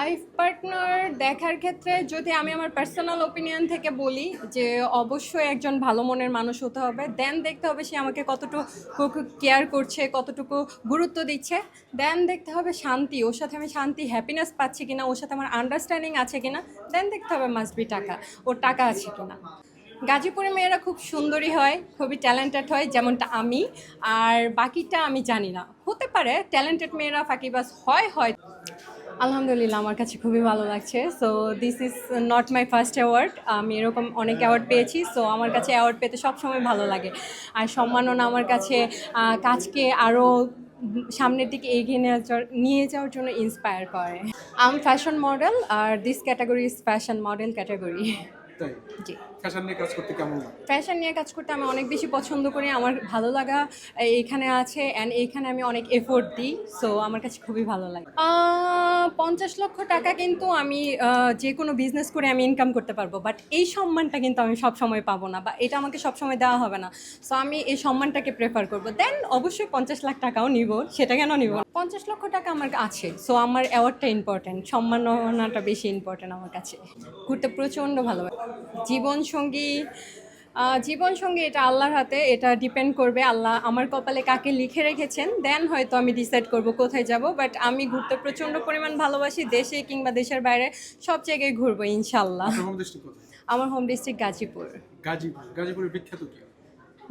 Life partner দেখার ক্ষেত্রে যদি আমি আমার পার্সোনাল ওপিনিয়ন থেকে বলি যে অবশ্যই একজন ভালো মনের মানুষ হতে হবে দেন দেখতে হবে সে আমাকে কতটুকু কেয়ার করছে, কতটুকু গুরুত্ব দিচ্ছে। দেন দেখতে হবে শান্তি, ওর সাথে আমি শান্তি হ্যাপিনেস পাচ্ছি কিনা, ওর সাথে আমার আন্ডারস্ট্যান্ডিং আছে কিনা দেন দেখতে হবে মাস্ট টাকা, ওর টাকা আছে কিনা। গাজীপুরের মেয়েরা খুব সুন্দরী হয়, খুবই ট্যালেন্টেড হয়, যেমনটা আমি, আর বাকিটা আমি জানি না। হতে পারে ট্যালেন্টেড মেয়েরা ফাঁকিবাজ হয় হয়। আলহামদুলিল্লাহ আমার কাছে খুবই ভালো লাগছে। So this is not my first award আমি এরকম অনেক অ্যাওয়ার্ড পেয়েছি সো আমার কাছে অ্যাওয়ার্ড পেতে সবসময় ভালো লাগে। আর সম্মাননা আমার কাছে কাজকে আরও সামনের দিকে এগিয়ে নেওয়ার নিয়ে যাওয়ার জন্য ইন্সপায়ার করে। আম fashion model R this category is fashion model category G. Fashion নিয়ে কাজ করতে কেমন লাগে? ফ্যাশন নিয়ে কাজ করতে আমি অনেক বেশি পছন্দ করি আমার ভালো লাগা এইখানে আছে অ্যান্ড এইখানে আমি অনেক এফোর্ট দিই সো আমার কাছে খুবই ভালো লাগে। পঞ্চাশ লক্ষ টাকা কিন্তু আমি যে কোনো বিজনেস করে আমি ইনকাম করতে পারব বাট এই সম্মানটা কিন্তু আমি সব সময় পাবো না, বা এটা আমাকে সব সময় দেওয়া হবে না। সো আমি এই সম্মানটাকে প্রেফার করব। দেন অবশ্যই পঞ্চাশ লাখ টাকাও নিব, সেটা কেন নিব পঞ্চাশ লক্ষ টাকা আমার আছে সো আমার অ্যাওয়ার্ডটা ইম্পর্ট্যান্ট সম্মাননাটা বেশি ইম্পর্ট্যান্ট আমার কাছে। ঘুরতে প্রচণ্ড ভালো জীবনসঙ্গী আহ, জীবনসঙ্গী এটা আল্লাহর হাতে এটা ডিপেন্ড করবে আল্লাহ আমার কপালে কাকে লিখে রেখেছেন দেন হয়তো আমি ডিসাইড করব কোথায় যাব বাট আমি ঘুরতে প্রচণ্ড পরিমাণ ভালোবাসি দেশে কিংবা দেশের বাইরে সব জায়গায় ঘুরবো ইনশাল্লাহ আমার হোম ডিস্ট্রিক্ট গাজীপুর। গাজীপুর গাজীপুরের বিখ্যাত কি?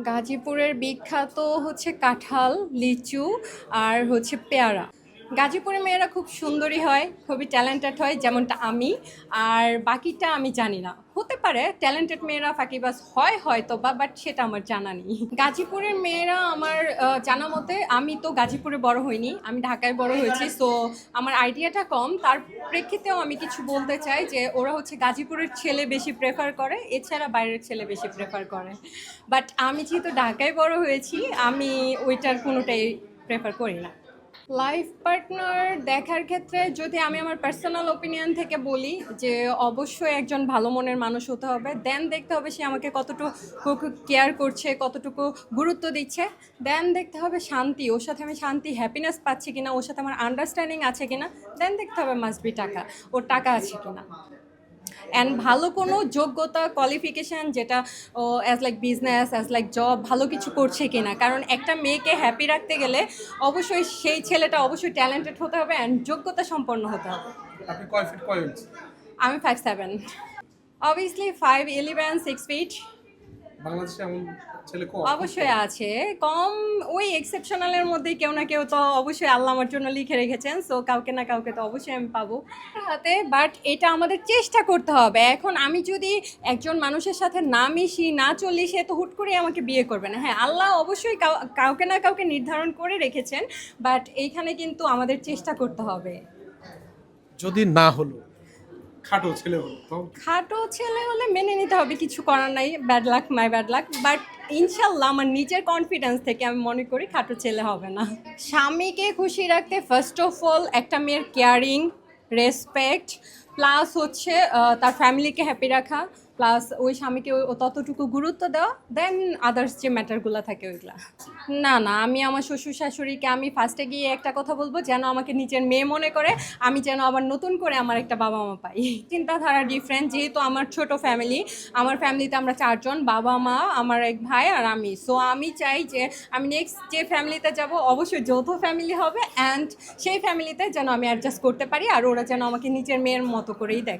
গাজীপুরের বিখ্যাত হচ্ছে কাঁঠাল লিচু আর হচ্ছে পেয়ারা। গাজীপুরের মেয়েরা খুব সুন্দরী হয়, খুবই ট্যালেন্টেড হয়, যেমনটা আমি। আর বাকিটা আমি জানি না। হতে পারে ট্যালেন্টেড মেয়েরা ফাঁকিবাজ হয় হয়তো বা বাট সেটা আমার জানা নেই। গাজীপুরের মেয়েরা আমার জানা মতে আমি তো গাজীপুরে বড় হইনি, আমি ঢাকায় বড় হয়েছি। সো আমার আইডিয়াটা কম। তার প্রেক্ষিতেও আমি কিছু বলতে চাই যে, ওরা হচ্ছে গাজীপুরের ছেলে বেশি প্রেফার করে, এছাড়া বাইরের ছেলে বেশি প্রেফার করে। বাট আমি যেহেতু ঢাকায় বড় হয়েছি, আমি ওইটার কোনোটাই প্রেফার করি না। লাইফ পার্টনার দেখার ক্ষেত্রে যদি আমি আমার পার্সোনাল ওপিনিয়ন থেকে বলি যে অবশ্যই একজন ভালো মনের মানুষ হতে হবে দেন দেখতে হবে সে আমাকে কতটুকু কেয়ার করছে, কতটুকু গুরুত্ব দিচ্ছে দেন দেখতে হবে শান্তি, ওর সাথে আমি শান্তি হ্যাপিনেস পাচ্ছি কিনা, ওর সাথে আমার আন্ডারস্ট্যান্ডিং আছে কিনা দেন দেখতে হবে মাস্ট বি টাকা, ওর টাকা আছে কিনা। অ্যান্ড ভালো কোনো যোগ্যতা কোয়ালিফিকেশান যেটা ও as like business as like job ভালো কিছু করছে কিনা। কারণ একটা মেয়েকে হ্যাপি রাখতে গেলে অবশ্যই সেই ছেলেটা অবশ্যই ট্যালেন্টেড হতে হবে অ্যান্ড যোগ্যতা সম্পন্ন হতে হবে। আপনি কয় ফিট কয় আমি five seven obviously five eleven six feet বাংলাদেশে এমন ছেলে কম? অবশ্যই আছে। কম ওই এক্সেপশনালের মধ্যেই কেউ না কেউ তো অবশ্যই আল্লাহ আমার জন্য লিখে রেখেছেন সো কাউকে না কাউকে তো অবশ্যই আমি পাবো। হাতে বাট এটা আমাদের চেষ্টা করতে হবে। এখন আমি যদি একজন মানুষের সাথে না মিশি না চলি সে তো হুট করে আমাকে বিয়ে করবে না। হ্যাঁ আল্লাহ অবশ্যই কাউকে না কাউকে নির্ধারণ করে রেখেছেন বাট এইখানে কিন্তু আমাদের চেষ্টা করতে হবে। যদি না হলো খাটো ছেলে হলো খাটো ছেলে হলে মেনে নিতে হবে, কিছু করার নাই bad luck my bad luck but ইনশাল্লাহ আমার নিজের কনফিডেন্স থেকে আমি মনে করি খাটো ছেলে হবে না। স্বামীকে খুশি রাখতে ফার্স্ট অফ অল একটা মেয়ের কেয়ারিং রেসপেক্ট প্লাস হচ্ছে তার ফ্যামিলিকে হ্যাপি রাখা প্লাস ওই স্বামীকে ততটুকু গুরুত্ব দেওয়া দেন আদার্স যে ম্যাটারগুলো থাকে ওইগুলা। না না, আমি আমার শ্বশুর শাশুড়িকে আমি ফার্স্টে গিয়ে একটা কথা বলব, যেন আমাকে নিজের মেয়ে মনে করে, আমি যেন আবার নতুন করে আমার একটা বাবা মা পাই। চিন্তাধারা ডিফারেন্ট যেহেতু আমার ছোট ফ্যামিলি আমার ফ্যামিলিতে আমরা চারজন, বাবা, মা, আমার এক ভাই আর আমি। সো আমি চাই যে, আমি নেক্সট যে ফ্যামিলিতে যাব, অবশ্যই যৌথ ফ্যামিলি হবে অ্যান্ড সেই ফ্যামিলিতে যেন আমি অ্যাডজাস্ট করতে পারি, আর ওরা যেন আমাকে নিজের মেয়ের মতো করেই দেখ।